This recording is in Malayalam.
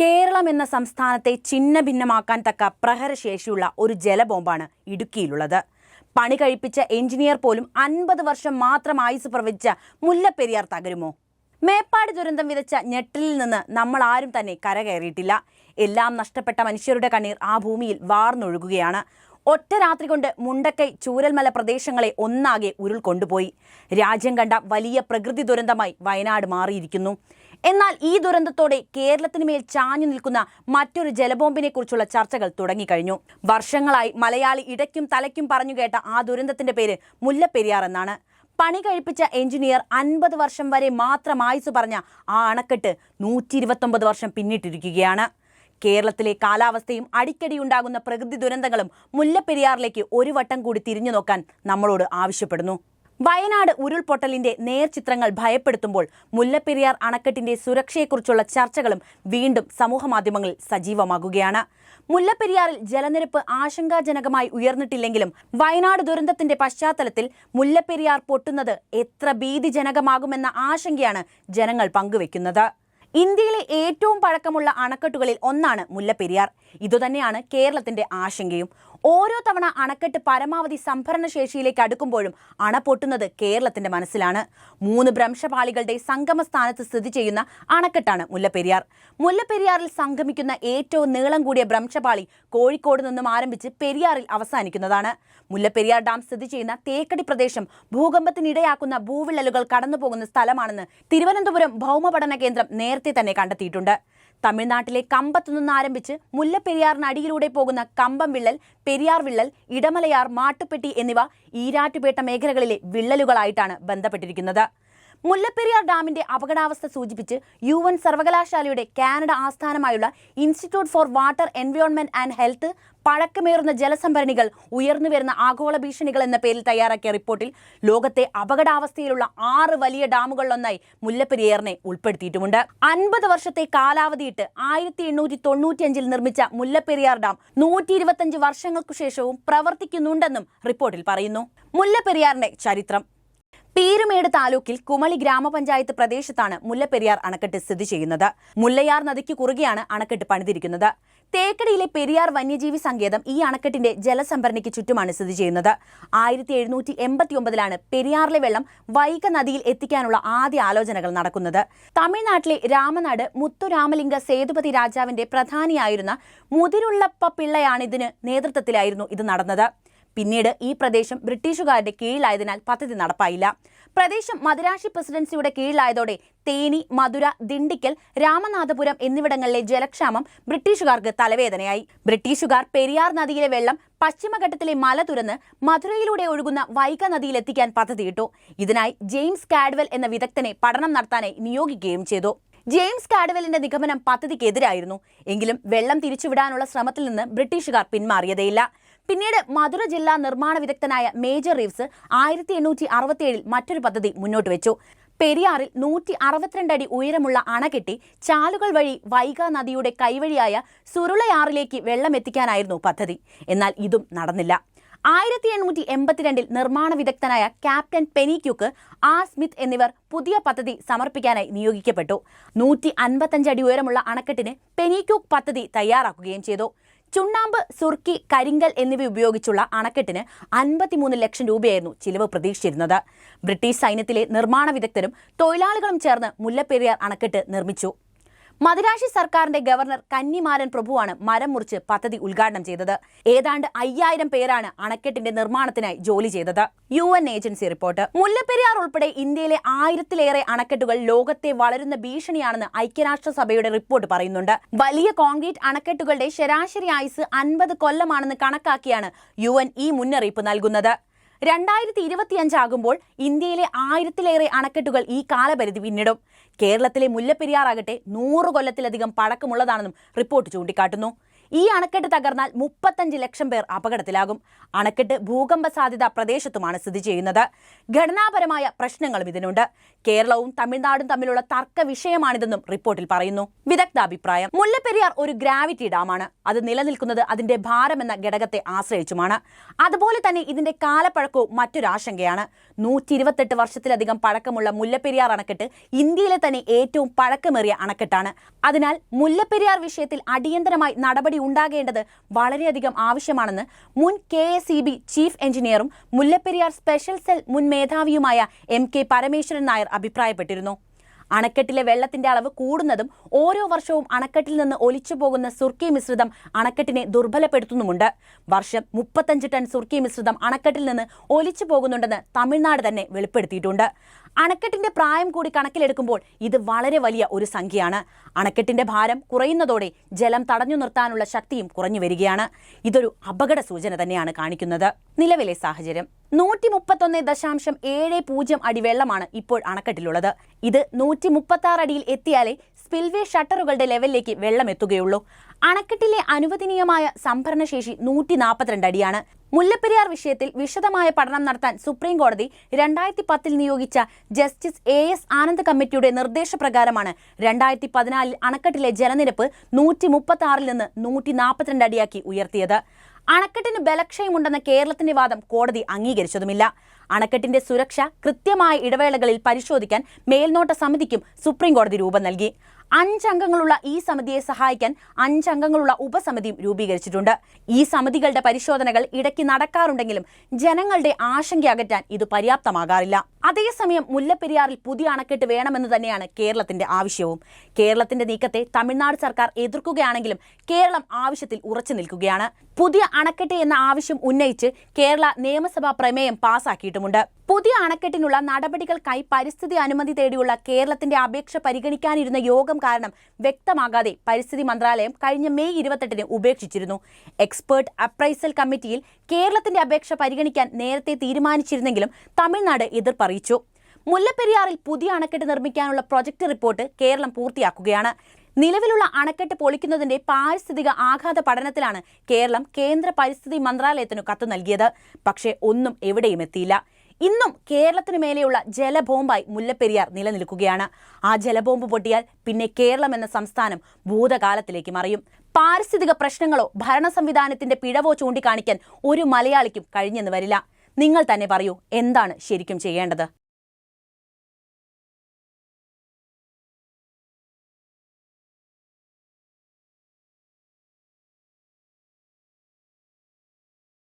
കേരളം എന്ന സംസ്ഥാനത്തെ ചിന്ന ഭിന്നമാക്കാൻ തക്ക പ്രഹരശേഷിയുള്ള ഒരു ജലബോംബാണ് ഇടുക്കിയിലുള്ളത്. പണി കഴിപ്പിച്ച എഞ്ചിനീയർ പോലും അൻപത് വർഷം മാത്രം ആയുസ് പ്രവചിച്ച മുല്ലപ്പെരിയാർ തകരുമോ? മേപ്പാട് ദുരന്തം വിതച്ച ഞെട്ടലിൽ നിന്ന് നമ്മൾ ആരും തന്നെ കരകയറിയിട്ടില്ല. എല്ലാം നഷ്ടപ്പെട്ട മനുഷ്യരുടെ കണ്ണീർ ആ ഭൂമിയിൽ വാർന്നൊഴുകുകയാണ്. ഒറ്റ രാത്രി കൊണ്ട് മുണ്ടക്കൈ ചൂരൽമല പ്രദേശങ്ങളെ ഒന്നാകെ ഉരുൾ കൊണ്ടുപോയി രാജ്യം കണ്ട വലിയ പ്രകൃതി ദുരന്തമായി വയനാട് മാറിയിരിക്കുന്നു. എന്നാൽ ഈ ദുരന്തത്തോടെ കേരളത്തിന് മേൽ ചാഞ്ഞു നിൽക്കുന്ന മറ്റൊരു ജലബോംബിനെ കുറിച്ചുള്ള ചർച്ചകൾ തുടങ്ങിക്കഴിഞ്ഞു. വർഷങ്ങളായി മലയാളി ഇടയ്ക്കും തലയ്ക്കും പറഞ്ഞു കേട്ട ആ ദുരന്തത്തിന്റെ പേര് മുല്ലപ്പെരിയാർ എന്നാണ്. പണി കഴിപ്പിച്ച എഞ്ചിനീയർ അൻപത് വർഷം വരെ മാത്രം ആയുസ് പറഞ്ഞ ആ അണക്കെട്ട് നൂറ്റി ഇരുപത്തൊമ്പത് വർഷം പിന്നിട്ടിരിക്കുകയാണ്. കേരളത്തിലെ കാലാവസ്ഥയും അടിക്കടി ഉണ്ടാകുന്ന പ്രകൃതി ദുരന്തങ്ങളും മുല്ലപ്പെരിയാറിലേക്ക് ഒരു വട്ടം കൂടി തിരിഞ്ഞു നോക്കാൻ നമ്മളോട് ആവശ്യപ്പെടുന്നു. വയനാട് ഉരുൾപൊട്ടലിന്റെ നേർചിത്രങ്ങൾ ഭയപ്പെടുത്തുമ്പോൾ മുല്ലപ്പെരിയാർ അണക്കെട്ടിന്റെ സുരക്ഷയെക്കുറിച്ചുള്ള ചർച്ചകളും വീണ്ടും സമൂഹമാധ്യമങ്ങളിൽ സജീവമാകുകയാണ്. മുല്ലപ്പെരിയാറിൽ ജലനിരപ്പ് ആശങ്കാജനകമായി ഉയർന്നിട്ടില്ലെങ്കിലും വയനാട് ദുരന്തത്തിന്റെ പശ്ചാത്തലത്തിൽ മുല്ലപ്പെരിയാർ പൊട്ടുന്നത് എത്ര ഭീതിജനകമാകുമെന്ന ആശങ്കയാണ് ജനങ്ങൾ പങ്കുവെക്കുന്നത്. ഇന്ത്യയിലെ ഏറ്റവും പഴക്കമുള്ള അണക്കെട്ടുകളിൽ ഒന്നാണ് മുല്ലപ്പെരിയാർ. ഇതുതന്നെയാണ് കേരളത്തിന്റെ ആശങ്കയും. ഓരോ തവണ അണക്കെട്ട് പരമാവധി സംഭരണ ശേഷിയിലേക്ക് അടുക്കുമ്പോഴും അണ പൊട്ടുന്നത് കേരളത്തിന്റെ മനസ്സിലാണ്. മൂന്ന് ഭ്രംശപാളികളുടെ സംഗമ സ്ഥാനത്ത് സ്ഥിതി ചെയ്യുന്ന അണക്കെട്ടാണ് മുല്ലപ്പെരിയാർ. മുല്ലപ്പെരിയാറിൽ സംഗമിക്കുന്ന ഏറ്റവും നീളം കൂടിയ ഭ്രംശപാളി കോഴിക്കോട് നിന്നും ആരംഭിച്ച് പെരിയാറിൽ അവസാനിക്കുന്നതാണ്. മുല്ലപ്പെരിയാർ ഡാം സ്ഥിതി ചെയ്യുന്ന തേക്കടി പ്രദേശം ഭൂകമ്പത്തിനിടയാക്കുന്ന ഭൂവിള്ളലുകൾ കടന്നുപോകുന്ന സ്ഥലമാണെന്ന് തിരുവനന്തപുരം ഭൗമപഠന കേന്ദ്രം നേരത്തെ തന്നെ കണ്ടെത്തിയിട്ടുണ്ട്. തമിഴ്നാട്ടിലെ കമ്പത്തു നിന്ന് ആരംഭിച്ച് മുല്ലപ്പെരിയാറിനടിയിലൂടെ പോകുന്ന കമ്പം വിള്ളൽ പെരിയാർ വിള്ളൽ ഇടമലയാർ മാട്ടുപ്പെട്ടി എന്നിവ ഈരാറ്റുപേട്ട മേഖലകളിലെ വിള്ളലുകളായിട്ടാണ് ബന്ധപ്പെട്ടിരിക്കുന്നത്. മുല്ലപ്പെരിയാർ ഡാമിന്റെ അപകടാവസ്ഥ സൂചിപ്പിച്ച് യു എൻ സർവകലാശാലയുടെ കാനഡ ആസ്ഥാനമായുള്ള institute for water environment and health പഴക്കമേറുന്ന ജലസംഭരണികൾ ഉയർന്നു വരുന്ന ആഗോള ഭീഷണികൾ എന്ന പേരിൽ തയ്യാറാക്കിയ റിപ്പോർട്ടിൽ ലോകത്തെ അപകടാവസ്ഥയിലുള്ള ആറ് വലിയ ഡാമുകളിലൊന്നായി മുല്ലപ്പെരിയാറിനെ ഉൾപ്പെടുത്തിയിട്ടുമുണ്ട്. അൻപത് വർഷത്തെ കാലാവധിയിട്ട് ആയിരത്തി എണ്ണൂറ്റി തൊണ്ണൂറ്റിയഞ്ചിൽ നിർമ്മിച്ച മുല്ലപ്പെരിയാർ ഡാം നൂറ്റി ഇരുപത്തഞ്ച് വർഷങ്ങൾക്കു ശേഷവും പ്രവർത്തിക്കുന്നുണ്ടെന്നും റിപ്പോർട്ടിൽ പറയുന്നു. മുല്ലപ്പെരിയാറിന്റെ ചരിത്രം പീരുമേട് താലൂക്കിൽ കുമളി ഗ്രാമപഞ്ചായത്ത് പ്രദേശത്താണ് മുല്ലപ്പെരിയാർ അണക്കെട്ട് സ്ഥിതി ചെയ്യുന്നത്. മുല്ലയാർ നദിക്ക് കുറുകെയാണ് അണക്കെട്ട് പണിതിരിക്കുന്നത്. തേക്കടിയിലെ പെരിയാർ വന്യജീവി സങ്കേതം ഈ അണക്കെട്ടിന്റെ ജലസംഭരണിക്ക് ചുറ്റുമാണ് സ്ഥിതി ചെയ്യുന്നത്. ആയിരത്തി എഴുന്നൂറ്റി പെരിയാറിലെ വെള്ളം വൈക നദിയിൽ എത്തിക്കാനുള്ള ആദ്യ ആലോചനകൾ നടക്കുന്നത്. തമിഴ്നാട്ടിലെ രാമനാട് മുത്തുരാമലിംഗ സേതുപതി രാജാവിന്റെ പ്രധാനിയായിരുന്ന മുതിരുള്ളപ്പ പിള്ളയാണ് ഇതിന് നേതൃത്വത്തിലായിരുന്നു ഇത് നടന്നത്. പിന്നീട് ഈ പ്രദേശം ബ്രിട്ടീഷുകാരുടെ കീഴിലായതിനാൽ പദ്ധതി നടപ്പായില്ല. പ്രദേശം മദുരാശി പ്രസിഡൻസിയുടെ കീഴിലായതോടെ തേനി മധുര ദിണ്ടിക്കൽ രാമനാഥപുരം എന്നിവിടങ്ങളിലെ ജലക്ഷാമം ബ്രിട്ടീഷുകാർക്ക് തലവേദനയായി. ബ്രിട്ടീഷുകാർ പെരിയാർ നദിയിലെ വെള്ളം പശ്ചിമഘട്ടത്തിലെ മല തുറന്ന് മധുരയിലൂടെ ഒഴുകുന്ന വൈഗ നദിയിലെത്തിക്കാൻ പദ്ധതിയിട്ടു. ഇതിനായി ജെയിംസ് കാഡ്വെൽ എന്ന വിദഗ്ധനെ പഠനം നടത്താനായി നിയോഗിക്കുകയും ചെയ്തു. ജെയിംസ് കാഡ്വെലിന്റെ നിഗമനം പദ്ധതിക്കെതിരായിരുന്നു. എങ്കിലും വെള്ളം തിരിച്ചുവിടാനുള്ള ശ്രമത്തിൽ നിന്ന് ബ്രിട്ടീഷുകാർ പിന്മാറിയതേയില്ല. പിന്നീട് മധുര ജില്ലാ നിർമ്മാണ വിദഗ്ധനായ മേജർ റീവ്സ് ആയിരത്തി എണ്ണൂറ്റി അറുപത്തിയേഴിൽ മറ്റൊരു പദ്ധതി മുന്നോട്ട് വെച്ചു. പെരിയാറിൽ നൂറ്റി അറുപത്തിരണ്ട് അടി ഉയരമുള്ള അണകെട്ടി ചാലുകൾ വഴി വൈഗ നദിയുടെ കൈവഴിയായ സുരുളയാറിലേക്ക് വെള്ളം എത്തിക്കാനായിരുന്നു പദ്ധതി. എന്നാൽ ഇതും നടന്നില്ല. ആയിരത്തി എണ്ണൂറ്റി എൺപത്തിരണ്ടിൽ നിർമ്മാണ വിദഗ്ധനായ ക്യാപ്റ്റൻ പെനിക്യുക്ക് ആർ സ്മിത്ത് എന്നിവർ പുതിയ പദ്ധതി സമർപ്പിക്കാനായി നിയോഗിക്കപ്പെട്ടു. നൂറ്റി അൻപത്തഞ്ച് അടി ഉയരമുള്ള അണക്കെട്ടിന് പെനിക്യൂക്ക് പദ്ധതി തയ്യാറാക്കുകയും ചെയ്തു. ചുണ്ണാമ്പ് സുർക്കി കരിങ്കൽ എന്നിവ ഉപയോഗിച്ചുള്ള അണക്കെട്ടിന് അൻപത്തിമൂന്ന് ലക്ഷം രൂപയായിരുന്നു ചിലവ് പ്രതീക്ഷിച്ചിരുന്നത്. ബ്രിട്ടീഷ് സൈന്യത്തിലെ നിർമ്മാണ വിദഗ്ധരും തൊഴിലാളികളും ചേർന്ന് മുല്ലപ്പെരിയാർ അണക്കെട്ട് നിർമ്മിച്ചു. മദുരാശി സർക്കാരിന്റെ ഗവർണർ കന്നിമാരൻ പ്രഭുവാണ് മരം മുറിച്ച് പദ്ധതി ഉദ്ഘാടനം ചെയ്തത്. ഏതാണ്ട് അയ്യായിരം പേരാണ് അണക്കെട്ടിന്റെ നിർമ്മാണത്തിനായി ജോലി ചെയ്തത്. U N agency report. Mullaperiyar ഉൾപ്പെടെ ഇന്ത്യയിലെ ആയിരത്തിലേറെ അണക്കെട്ടുകൾ ലോകത്തെ വളരുന്ന ഭീഷണിയാണെന്ന് ഐക്യരാഷ്ട്രസഭയുടെ റിപ്പോർട്ട് പറയുന്നുണ്ട്. വലിയ കോൺക്രീറ്റ് അണക്കെട്ടുകളുടെ ശരാശരി ആയുസ് അൻപത് കൊല്ലമാണെന്ന് കണക്കാക്കിയാണ് യു ഈ മുന്നറിയിപ്പ് നൽകുന്നത്. രണ്ടായിരത്തി ഇരുപത്തിയഞ്ചാകുമ്പോൾ ഇന്ത്യയിലെ ആയിരത്തിലേറെ അണക്കെട്ടുകൾ ഈ കാലപരിധി പിന്നിടും. കേരളത്തിലെ മുല്ലപ്പെരിയാറാകട്ടെ നൂറ് കൊല്ലത്തിലധികം പഴക്കമുള്ളതാണെന്നും റിപ്പോർട്ട് ചൂണ്ടിക്കാട്ടുന്നു. ഈ അണക്കെട്ട് തകർന്നാൽ മുപ്പത്തഞ്ച് ലക്ഷം പേർ അപകടത്തിലാകും. അണക്കെട്ട് ഭൂകമ്പ സാധ്യത പ്രദേശത്തുമാണ് സ്ഥിതി ചെയ്യുന്നത്. ഘടനാപരമായ പ്രശ്നങ്ങളും ഇതിനുണ്ട്. കേരളവും തമിഴ്നാടും തമ്മിലുള്ള തർക്ക വിഷയമാണിതെന്നും റിപ്പോർട്ടിൽ പറയുന്നു. വിദഗ്ധാഭിപ്രായം. മുല്ലപ്പെരിയാർ ഒരു ഗ്രാവിറ്റി ഡാമാണ്. അത് നിലനിൽക്കുന്നത് അതിന്റെ ഭാരമെന്ന ഘടകത്തെ ആശ്രയിച്ചുമാണ്. അതുപോലെ തന്നെ ഇതിന്റെ കാലപ്പഴക്കവും മറ്റൊരാശങ്കയാണ് നൂറ്റി ഇരുപത്തെട്ട് വർഷത്തിലധികം പഴക്കമുള്ള മുല്ലപ്പെരിയാർ അണക്കെട്ട് ഇന്ത്യയിലെ തന്നെ ഏറ്റവും പഴക്കമേറിയ അണക്കെട്ടാണ്. അതിനാൽ മുല്ലപ്പെരിയാർ വിഷയത്തിൽ അടിയന്തരമായി നടപടി ഉണ്ടാകേണ്ടത് വളരെയധികം ആവശ്യമാണെന്ന് മുൻ K S E B chief എഞ്ചിനീയറും Mullaperiyar special cell മുൻ മേധാവിയുമായ എം കെ പരമേശ്വരൻ നായർ അഭിപ്രായപ്പെട്ടിരുന്നു. അണക്കെട്ടിലെ വെള്ളത്തിന്റെ അളവ് കൂടുന്നതും ഓരോ വർഷവും അണക്കെട്ടിൽ നിന്ന് ഒലിച്ചു പോകുന്ന സുർക്കി മിശ്രിതം അണക്കെട്ടിനെ ദുർബലപ്പെടുത്തുന്നുമുണ്ട്. വർഷം മുപ്പത്തഞ്ച് ടൺ സുർക്കി മിശ്രിതം അണക്കെട്ടിൽ നിന്ന് ഒലിച്ചു പോകുന്നുണ്ടെന്ന് തമിഴ്നാട് തന്നെ വെളിപ്പെടുത്തിയിട്ടുണ്ട്. അണക്കെട്ടിന്റെ പ്രായം കൂടി കണക്കിലെടുക്കുമ്പോൾ ഇത് വളരെ വലിയ ഒരു സംഖ്യയാണ്. അണക്കെട്ടിന്റെ ഭാരം കുറയുന്നതോടെ ജലം തടഞ്ഞു നിർത്താനുള്ള ശക്തിയും കുറഞ്ഞു വരികയാണ്. ഇതൊരു അപകട സൂചന തന്നെയാണ് കാണിക്കുന്നത്. നിലവിലെ സാഹചര്യം. നൂറ്റി മുപ്പത്തൊന്ന് ദശാംശം ഏഴ് പൂജ്യം അടി വെള്ളമാണ് ഇപ്പോൾ അണക്കെട്ടിലുള്ളത്. ഇത് നൂറ്റി മുപ്പത്തി ആറ് അടിയിൽ എത്തിയാലേ സ്പിൽവേ ഷട്ടറുകളുടെ ലെവലിലേക്ക് വെള്ളം എത്തുകയുള്ളൂ. അണക്കെട്ടിലെ അനുവദനീയമായ സംഭരണശേഷി നൂറ്റി നാൽപ്പത്തിരണ്ട് അടിയാണ്. മുല്ലപ്പെരിയാർ വിഷയത്തിൽ വിശദമായ പഠനം നടത്താൻ സുപ്രീം കോടതി രണ്ടായിരത്തി പത്തിൽ നിയോഗിച്ച ജസ്റ്റിസ് എ എസ് ആനന്ദ് കമ്മിറ്റിയുടെ നിർദ്ദേശപ്രകാരമാണ് രണ്ടായിരത്തി പതിനാലിൽ അണക്കെട്ടിലെ ജലനിരപ്പ് നൂറ്റി മുപ്പത്തി ആറിൽ നിന്ന് നൂറ്റി നാൽപ്പത്തിരണ്ട് അടിയാക്കി ഉയർത്തിയത്. അണക്കെട്ടിന് ബലക്ഷയമുണ്ടെന്ന കേരളത്തിന്റെ വാദം കോടതി അംഗീകരിച്ചതുമില്ല. അണക്കെട്ടിന്റെ സുരക്ഷ കൃത്യമായ ഇടവേളകളിൽ പരിശോധിക്കാൻ മേൽനോട്ട സമിതിക്കും സുപ്രീം കോടതി രൂപം നൽകി. അഞ്ചംഗങ്ങളുള്ള ഈ സമിതിയെ സഹായിക്കാൻ അഞ്ചംഗങ്ങളുള്ള ഉപസമിതിയും രൂപീകരിച്ചിട്ടുണ്ട്. ഈ സമിതികളുടെ പരിശോധനകൾ ഇടയ്ക്ക് നടക്കാറുണ്ടെങ്കിലും ജനങ്ങളുടെ ആശങ്ക അകറ്റാൻ ഇത് പര്യാപ്തമാകാറില്ല. അതേസമയം മുല്ലപ്പെരിയാറിൽ പുതിയ അണക്കെട്ട് വേണമെന്ന് തന്നെയാണ് കേരളത്തിന്റെ ആവശ്യവും. കേരളത്തിന്റെ നീക്കത്തെ തമിഴ്നാട് സർക്കാർ എതിർക്കുകയാണെങ്കിലും കേരളം ആവശ്യത്തിൽ ഉറച്ചു നിൽക്കുകയാണ്. പുതിയ അണക്കെട്ട് എന്ന ആവശ്യം ഉന്നയിച്ച് കേരള നിയമസഭാ പ്രമേയം പാസാക്കിയിട്ടുമുണ്ട്. പുതിയ അണക്കെട്ടിനുള്ള നടപടികൾക്കായി പരിസ്ഥിതി അനുമതി തേടിയുള്ള കേരളത്തിന്റെ അപേക്ഷ പരിഗണിക്കാനിരുന്ന യോഗം കാരണം വ്യക്തമാകാതെ പരിസ്ഥിതി മന്ത്രാലയം കഴിഞ്ഞ മെയ് ഇരുപത്തെട്ടിന് ഉപേക്ഷിച്ചിരുന്നു. എക്സ്പേർട്ട് അപ്രൈസൽ കമ്മിറ്റിയിൽ കേരളത്തിന്റെ അപേക്ഷ പരിഗണിക്കാൻ നേരത്തെ തീരുമാനിച്ചിരുന്നെങ്കിലും തമിഴ്നാട് എതിർപ്പറിയിച്ചു. മുല്ലപ്പെരിയാറിൽ പുതിയ അണക്കെട്ട് നിർമ്മിക്കാനുള്ള പ്രൊജക്ട് റിപ്പോർട്ട് കേരളം പൂർത്തിയാക്കുകയാണ്. നിലവിലുള്ള അണക്കെട്ട് പൊളിക്കുന്നതിന്റെ പാരിസ്ഥിതിക ആഘാത പഠനത്തിലാണ് കേരളം കേന്ദ്ര പരിസ്ഥിതി മന്ത്രാലയത്തിനു കത്ത് നൽകിയത്. പക്ഷേ ഒന്നും എവിടെയും എത്തിയില്ല. ഇന്നും കേരളത്തിന് മേലെയുള്ള ജലബോംബായി മുല്ലപ്പെരിയാർ നിലനിൽക്കുകയാണ്. ആ ജലബോംബ് പൊട്ടിയാൽ പിന്നെ കേരളം എന്ന സംസ്ഥാനം ഭൂതകാലത്തിലേക്ക് മറിയും. പാരിസ്ഥിതിക പ്രശ്നങ്ങളോ ഭരണ സംവിധാനത്തിന്റെ പിഴവോ ചൂണ്ടിക്കാണിക്കാൻ ഒരു മലയാളിക്കും കഴിഞ്ഞെന്ന് വരില്ല. നിങ്ങൾ തന്നെ പറയൂ എന്താണ് ശരിക്കും ചെയ്യേണ്ടത്?